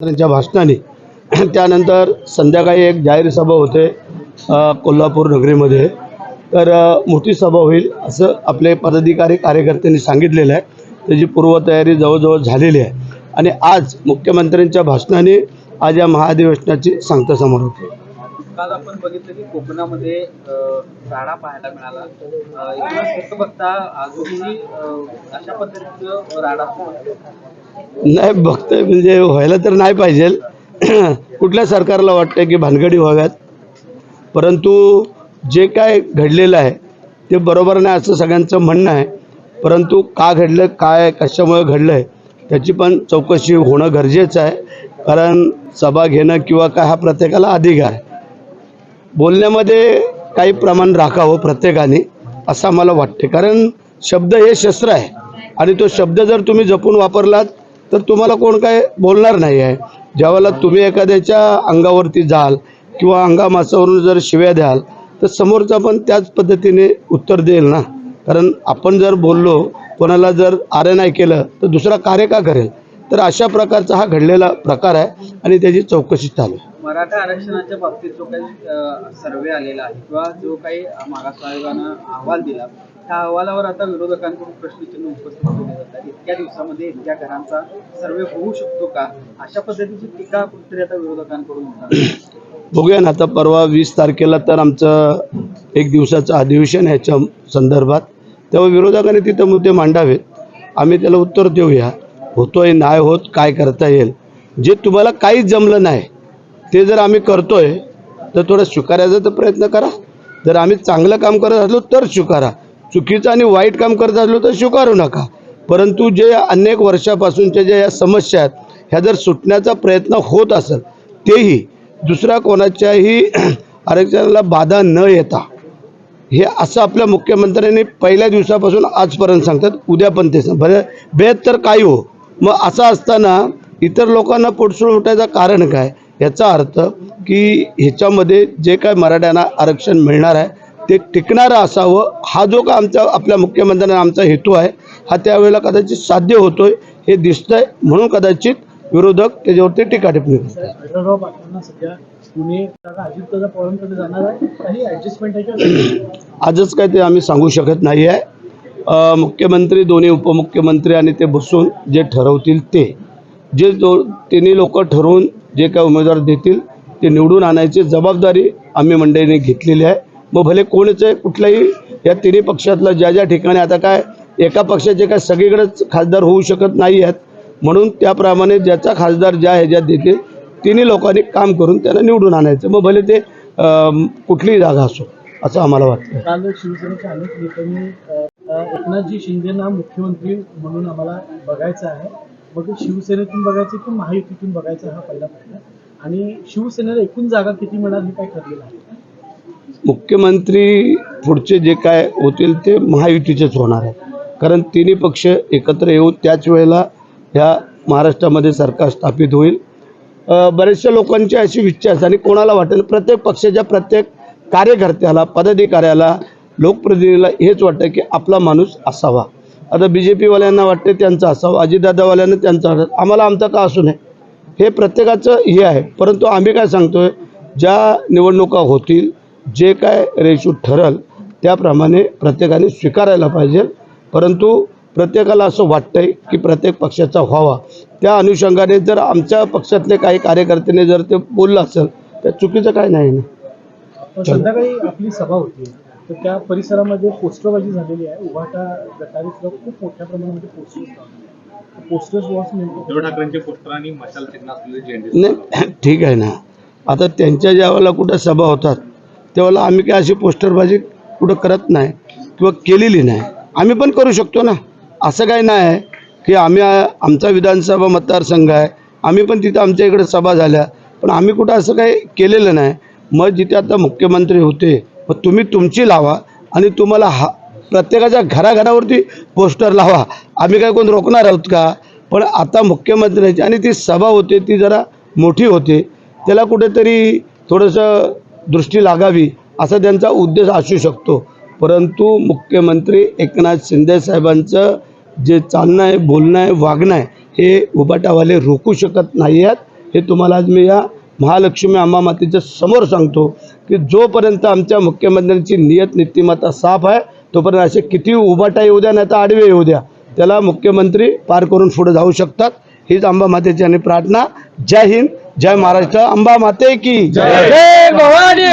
त्यांच्या भाषणाने त्यानंतर संध्याकाळी एक जाहीर सभा होते कोल्हापूर नगरीमध्ये. तर मोठी सभा होईल असं आपले पदाधिकारी कार्यकर्त्यांनी सांगितलेलं आहे. त्याची पूर्वतयारी जवळजवळ झालेली आहे. आणि आज मुख्यमंत्र्यांच्या भाषणाने आज या महाधिवेशनाची सांगता समोर होते. काल आपण बघितलं की कोकणामध्ये राडा पाहायला मिळाला. एकूणच बघता अजूनही अशा पद्धतीचं राडा नाही बघतोय म्हणजे व्हायला तर नाही पाहिजे. कुठल्या सरकारला वाटतंय की भानगडी व्हाव्यात? परंतु जे काय घडलेलं आहे ते बरोबर नाही असं सगळ्यांचं म्हणणं आहे. परंतु का घडलं काय कशामुळे घडलं आहे त्याची पण चौकशी होणं गरजेचं आहे. कारण सभा घेणं किंवा काय हा प्रत्येकाला अधिकार आहे. बोलण्यामध्ये काही प्रमाण राखावं प्रत्येकाने असं मला वाटते कारण शब्द हे शस्त्र आहे. आणि तो शब्द जर तुम्ही जपून वापरलात तर तुम्हाला कोण काय बोलणार नाही आहे. ज्यावेळेला तुम्ही एखाद्याच्या अंगावरती जाल किंवा अंगामासावरून जर शिव्या द्याल तर समोरचा पण त्याच पद्धतीने उत्तर देईल ना. कारण आपण जर बोललो कोणाला जर आरे नाही केलं तर दुसरा कार्य का करेल? तर अशा प्रकारचा हा घडलेला प्रकार आहे आणि त्याची चौकशी चालू मराठा आरक्षणाच्या बाबतीत जो काही सर्वे आलेला आहे किंवा जो काही मागास आयोगानं अहवाल दिला त्या अहवालावर आता विरोधकांकडून प्रश्नचिन्ह उपस्थित केले जातात इतक्या दिवसामध्ये इतक्या घरांचा सर्वे होऊ शकतो का? अशा पद्धतीची टीका कुठेतरी आता विरोधकांकडून होतात बघूया ना आता परवा वीस तारखेला तर आमचं एक दिवसाचं अधिवेशन याच्या संदर्भात. तेव्हा विरोधकांनी तिथं मुद्दे मांडावेत. आम्ही त्याला उत्तर देऊया. होतोय नाही होत काय करता येईल? जे तुम्हाला काहीच जमलं नाही ते जर आम्ही करतोय तर थोडं स्वीकारायचा तर प्रयत्न करा. जर आम्ही चांगलं काम करत असलो तर स्वीकारा. चुकीचं आणि वाईट काम करत असलो तर स्वीकारू नका. परंतु जे अनेक वर्षापासूनच्या ज्या या समस्या आहेत ह्या जर सुटण्याचा प्रयत्न होत असेल तेही दुसऱ्या कोणाच्याही आरक्षणाला बाधा न येता हे असं आपल्या मुख्यमंत्र्यांनी पहिल्या दिवसापासून आजपर्यंत सांगतात उद्या पण ते सांग बरं भेद तर काही हो मग असं असताना इतर लोकांना पोटसूळ उठायचं कारण काय? याचा अर्थ की ह्याच्यामध्ये जे काय मराठ्यांना आरक्षण मिळणार आहे ते टिकणारं असावं. हा जो का आमचा आपल्या मुख्यमंत्र्यांना आमचा हेतू आहे हा त्यावेळेला कदाचित साध्य होतोय हे दिसतंय. म्हणून कदाचित विरोधक त्याच्यावरती टीका टिप्पणी आजच काय ते आम्ही सांगू शकत नाही आहे. मुख्यमंत्री दोन्ही उपमुख्यमंत्री आणि ते बसून जे ठरवतील ते. जे दो तिन्ही लोक ठरवून जे काय उमेदवार देतील ते निवडून आणायची जबाबदारी आम्ही मंडळीने घेतलेली आहे. मग भले कोणच आहे कुठल्याही या तिन्ही पक्षातलं ज्या ज्या ठिकाणी आता काय एका पक्षाचे काय सगळीकडेच खासदार होऊ शकत नाही आहेत. म्हणून त्याप्रमाणे ज्याचा खासदार ज्या ह्याच्यात देतील तिन्ही लोकांनी काम करून त्यांना निवडून आणायचं. मग भले ते कुठलीही जागा असो असं आम्हाला वाटतं. काल शिवसेनेच्या अनेक नेत्यांनी एकनाथजी शिंदेना मुख्यमंत्री म्हणून आम्हाला बघायचं आहे. मग शिवसेनेतून बघायचं की महायुतीतून बघायचं हा पहिला प्रश्न. आणि शिवसेनेला एकूण जागा किती मिळाल हे काय ठरलेलं आहे? मुख्यमंत्री पुढचे जे काय होतील ते महायुतीचेच होणार आहे. कारण तिन्ही पक्ष एकत्र येऊन त्याच वेळेला ह्या महाराष्ट्रामध्ये सरकार स्थापित होईल. बऱ्याचशा लोकांची अशी इच्छा असते आणि कोणाला वाटेल प्रत्येक पक्षाच्या प्रत्येक कार्यकर्त्याला पदाधिकाऱ्याला लोकप्रतिनिधीला हेच वाटतं की आपला माणूस असावा. आता बी जे पीवाल्यांना वाटते त्यांचा असावं अजितदादावाल्यांना त्यांचा आम्हाला आमचा का असू नये? हे प्रत्येकाचं हे आहे. परंतु आम्ही काय सांगतोय ज्या निवडणुका होतील जे काय रेशू ठरल त्याप्रमाणे प्रत्येकाने स्वीकारायला पाहिजे. परंतु प्रत्येकाला असं वाटतंय की प्रत्येक पक्षाचा व्हावा. त्या अनुषंगाने जर आमच्या पक्षातले काही कार्यकर्त्यांनी जर ते बोललं असेल तर चुकीचं काय नाही ना. संध्याकाळी आपली सभा होती. तर त्या परिसरामध्ये पोस्टरबाजी झालेली आहे. उभाटा गटारीतलं खूप मोठ्या प्रमाणामध्ये पोस्टर्स पोस्टर्स वॉच उद्धव ठाकरेंचे पोस्टर आणि मशाल चिन्ह असलेले झेंडे नाही ठीक आहे ना. आता त्यांच्या ज्या वेळेला कुठं सभा होतात त्यावेळेला आम्ही काय अशी पोस्टरबाजी कुठं करत नाही किंवा केलेली नाही. आम्ही पण करू शकतो ना. असं काय नाही आहे की आम्ही आमचा विधानसभा मतदारसंघ आहे. आम्ही पण तिथं आमच्या इकडे सभा झाल्या. पण आम्ही कुठं असं काही केलेलं नाही. मग जिथे आता मुख्यमंत्री होते मग तुम्ही तुमची लावा आणि तुम्हाला हा प्रत्येकाच्या घराघरावरती पोस्टर लावा. आम्ही काय कोण रोखणार आहोत का? पण आता मुख्यमंत्र्यांची आणि ती सभा होते ती जरा मोठी होते. त्याला कुठेतरी थोडंसं दृष्टी लागावी असा त्यांचा उद्देश असू शकतो. परंतु मुख्यमंत्री एकनाथ शिंदे साहेबांचं जे चालणं आहे बोलणं आहे वागणं आहे हे उबाटावाले रोखू शकत नाही आहेत हे तुम्हाला आज मी या महालक्ष्मी अंबा मातेच्या समोर सांगतो की जोपर्यंत आमच्या मुख्यमंत्र्यांची नियत नीतिमत्ता साफ आहे तोपर्यंत असे किती उभाटा येऊ द्या नाही तर आडवे येऊ द्या. त्याला मुख्यमंत्री पार करून पुढे जाऊ शकतात. हीच अंबा मातेची आणि प्रार्थना. जय हिंद जय महाराष्ट्र. अंबा माते की जय. भवानी.